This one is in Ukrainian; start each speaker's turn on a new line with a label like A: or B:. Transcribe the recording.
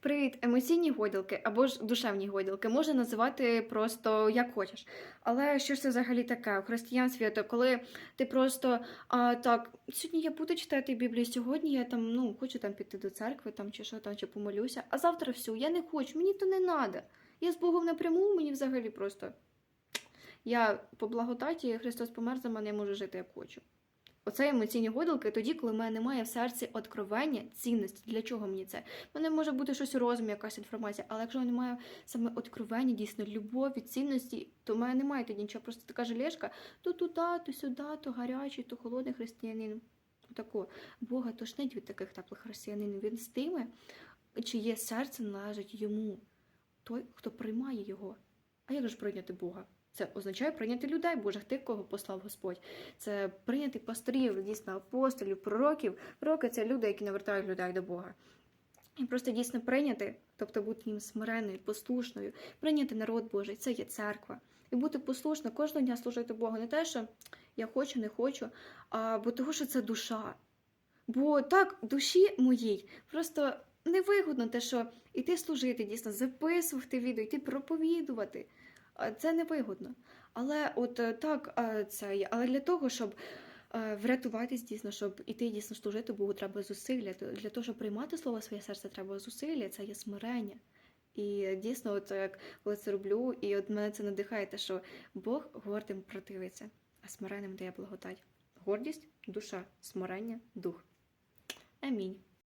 A: Привіт, емоційні гойдалки або ж душевні гойдалки можна називати просто як хочеш. Але що ж це взагалі таке у християнстві, то коли ти просто а, так, сьогодні я буду читати Біблію, сьогодні я там ну хочу там піти до церкви, там чи що там, чи помолюся, а завтра все, я не хочу, мені то не треба. Я з Богом напряму, мені взагалі просто. Я по благодаті Христос помер за мене, я можу жити як хочу. Оце емоційні гойдалки тоді, коли в мене немає в серці откровення, цінності. Для чого мені це? В мене може бути щось у розумі, якась інформація, але якщо немає саме откровення, дійсно любові, цінності, то в мене немає тоді нічого. Просто така желешка, то туди, то сюди, то гарячий, то холодний християнин. Тако. Бога тошнить від таких теплих християнинів. Він з тими, чиє серце належить йому, той, хто приймає його. А як же прийняти Бога? Це означає прийняти людей Божих, тих, кого послав Господь. Це прийняти пасторів, дійсно апостолів, пророків. Пророки це люди, які навертають людей до Бога. І просто дійсно прийняти, тобто бути їм смиренною, послушною, прийняти народ Божий, це є церква. І бути послушно кожного дня служити Богу. Не те, що я хочу, не хочу, а бо того, що це душа. Бо так, душі моїй просто невигодно те, що іти служити, дійсно, записувати відео, йти проповідувати. Це невигодно. Але от е, так, це є. Але для того, щоб е, врятуватись дійсно, щоб іти дійсно служити Богу, треба зусилля. Для того, щоб приймати слово своє серце, треба зусилля, це є смирення. І дійсно, от як коли це роблю, і от мене це надихає, те, що Бог гордим противиться, а смиренним дає благодать. Гордість, душа, смирення, дух. Амінь.